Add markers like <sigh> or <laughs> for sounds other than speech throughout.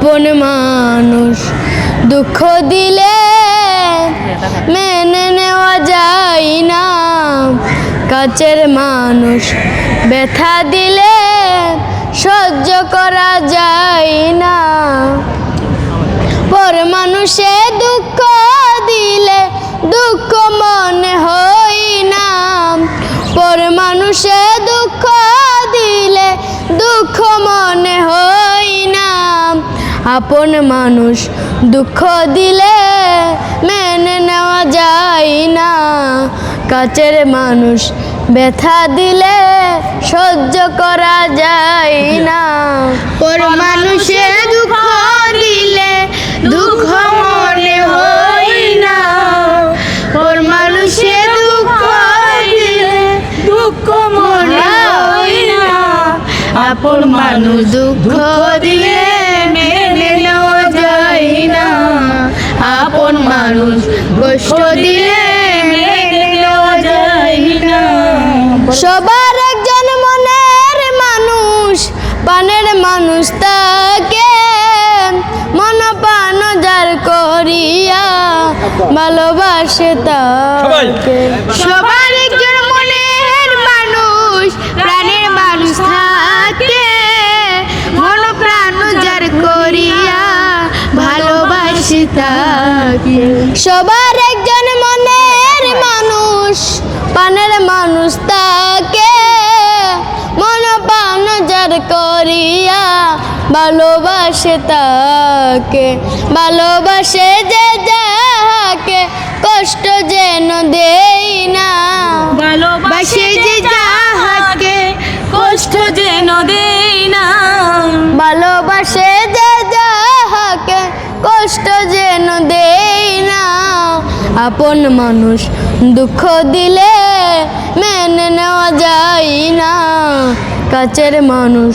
আপন মানুষ দুঃখ দিলে মেনে নেওয়া যায় না। কাছের মানুষ ব্যথা দিলে সহ্য করা যায় না। পর মানুষে দুঃখ দিলে দুঃখ মনে হই না। পর মানুষে দুঃখ দিলে দুঃখ মনে না আপন মানুষ দুঃখ দিলে মেনে নেওয়া যায় না। কাছের মানুষ ব্যথা দিলে সহ্য করা যায় না। পর মানুষে দুঃখ দিলে দুঃখ মনে হই না। পর মানুষে দুঃখ দিলে দুঃখ মনে হই না। আপন মানুষ দুঃখ দিলে দিলে সবার একজন মনের মানুষ পানের মানুষ তাকে। মন পান যার করিয়া ভালোবাসে তাকে। সবার একজন মনের মানুষ প্রাণের মানুষ থাকে মন প্রাণ যার করিয়া ভালোবাসি তাকে। সবার ভালোবাসে তাকে ভালোবাসে যে যাহাকে কষ্ট যেন দেই না। ভালোবাসে যে যাহাকে কষ্ট যেন দেই না। ভালোবাসে যে যাহাকে কষ্ট যেন দেই না। আপন মানুষ দুঃখ দিলে মেনে নেওয়া যায় না। কাছের মানুষ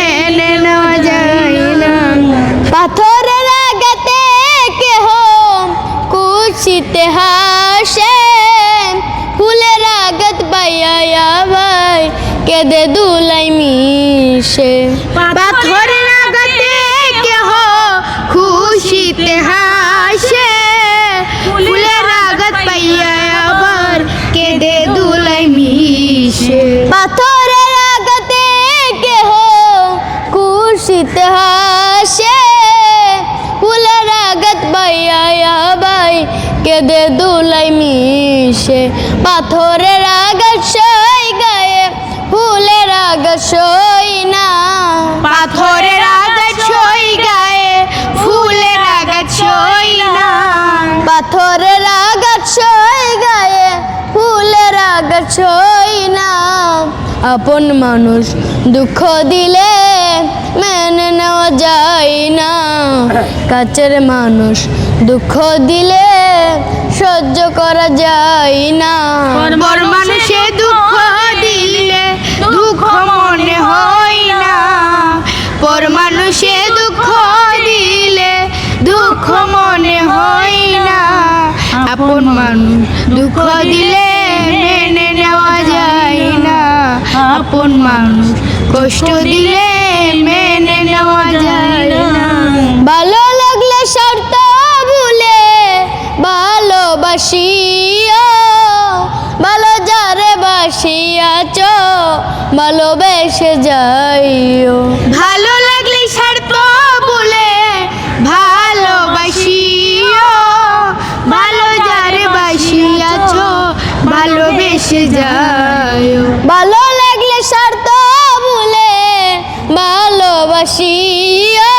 মিশে পাথরের কেহ খুশিতে হাসে। ফুলের আঘাত পাইয়া আবার কেঁদে দুলাই মিশে। পাথরের আগাতে কেহ কুচিতে হাসে। ফুলের আগাত পাইয়া ভাই কেদে দুলাই মিশে। পাথরের সই না। আপন মানুষ দুঃখ দিলে মেনে নেওয়া যায় না। কাছের মানুষ দুঃখ দিলে সহ্য করা যায় না। মানুষে দুঃখ দিলে দুঃখ মনে হয় না। পর মানুষে দুঃখ দিলে দুঃখ মনে হয় না। আপন মানুষ দুঃখ দিলে আপন মানুষ। কষ্ট দিলে মেনে নেওয়া যায় না। ভালো লাগলে শর্ত ভুলে ভালোবাসিও। ভালো যারে বাসিয়াছ, ভালোবেসে যাইও। বাসিয়া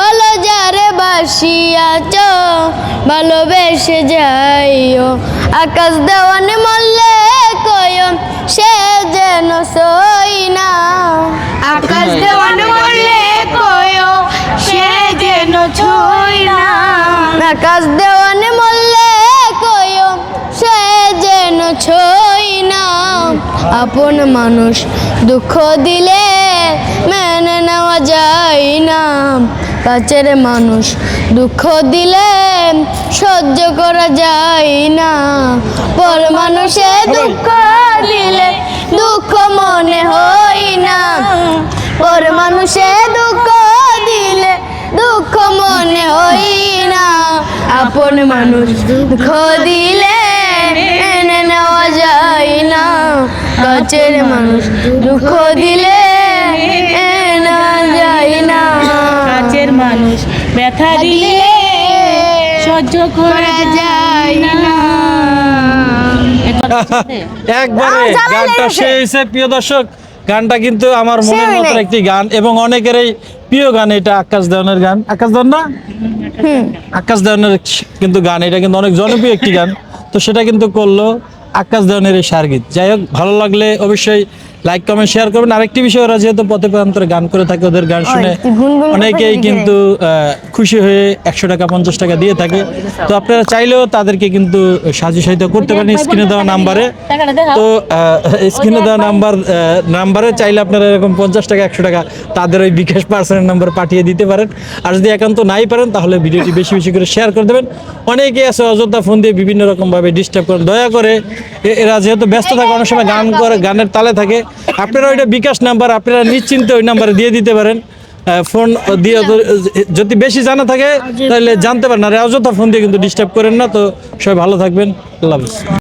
ভালো যারে বাসিয়াছ ভালোবেসে যাইও। আকাশ দেওয়ান মল্লে কয় সে যেন সই না। আকাশ দেওয়ান মল্লে কয় সে যেন ছই না। আকাশ দেওয়ান মল্লে কয় সে যেন ছই না। আপন মানুষ দুঃখ দিলে মেনে নেওয়া যায় না। কাছের মানুষ দুঃখ দিলে সহ্য করা যায় না। পর মানুষে দুঃখ দিলে দুঃখ মনে হয় না। পর মানুষে দুঃখ দিলে দুঃখ মনে হয় না। আপন মানুষ দুঃখ দিলে এনে নেওয়া যায় না। কাছের মানুষ দুঃখ দিলে ব্যথা দিলে সহ্য করা যায় না। <laughs> একবারে গানটা। সেই হয়েছে প্রিয় দর্শক গানটা কিন্তু আমার মনের মতো একটি গান এবং অনেকেরই প্রিয় গান এটা আকাশ দেওয়ানের গান। আকাশ দেওয়ান না? আকাশ দেওয়ানের কিন্তু গান এটা কিন্তু অনেক জনপ্রিয় একটি গান। তো সেটা কিন্তু করল আকাশ দেওয়ানের এই সারগীত। যাই হোক ভালো লাগলে অবশ্যই লাইক কমেন্ট শেয়ার করবেন। আরেকটি বিষয় ওরা যেহেতু পথে প্রান্তরে গান করে থাকে ওদের গান শুনে অনেকেই কিন্তু খুশি হয়ে একশো টাকা পঞ্চাশ টাকা দিয়ে থাকে। তো আপনারা চাইলেও তাদেরকে কিন্তু সাহায্য সহায়তা করতে পারেন স্ক্রিনে দেওয়া নাম্বারে। তো স্ক্রিনে দেওয়া নাম্বার নাম্বারে চাইলে আপনারা এরকম পঞ্চাশ টাকা একশো টাকা তাদের ওই বিকাশ পার্সনের নাম্বার পাঠিয়ে দিতে পারেন। আর যদি একান্ত নাই পারেন তাহলে ভিডিওটি বেশি বেশি করে শেয়ার করে দেবেন। অনেকে আছে অযোধ্যা ফোন দিয়ে বিভিন্ন রকম ভাবে ডিস্টার্ব করেন দয়া করে এরা যেহেতু ব্যস্ত থাকে অনেক সময় গান করে গানের তালে থাকে আপনারা ওইটা বিকাশ নাম্বার আপনারা নিশ্চিন্ত ওই নাম্বারে দিয়ে দিতে পারেন। আহ, ফোন দিয়ে যদি বেশি জানা থাকে তাহলে জানতে পারেন। আর অযথা ফোন দিয়ে কিন্তু ডিস্টার্ব করেন না তো সবাই ভালো থাকবেন। আল্লাহ হাফিজ।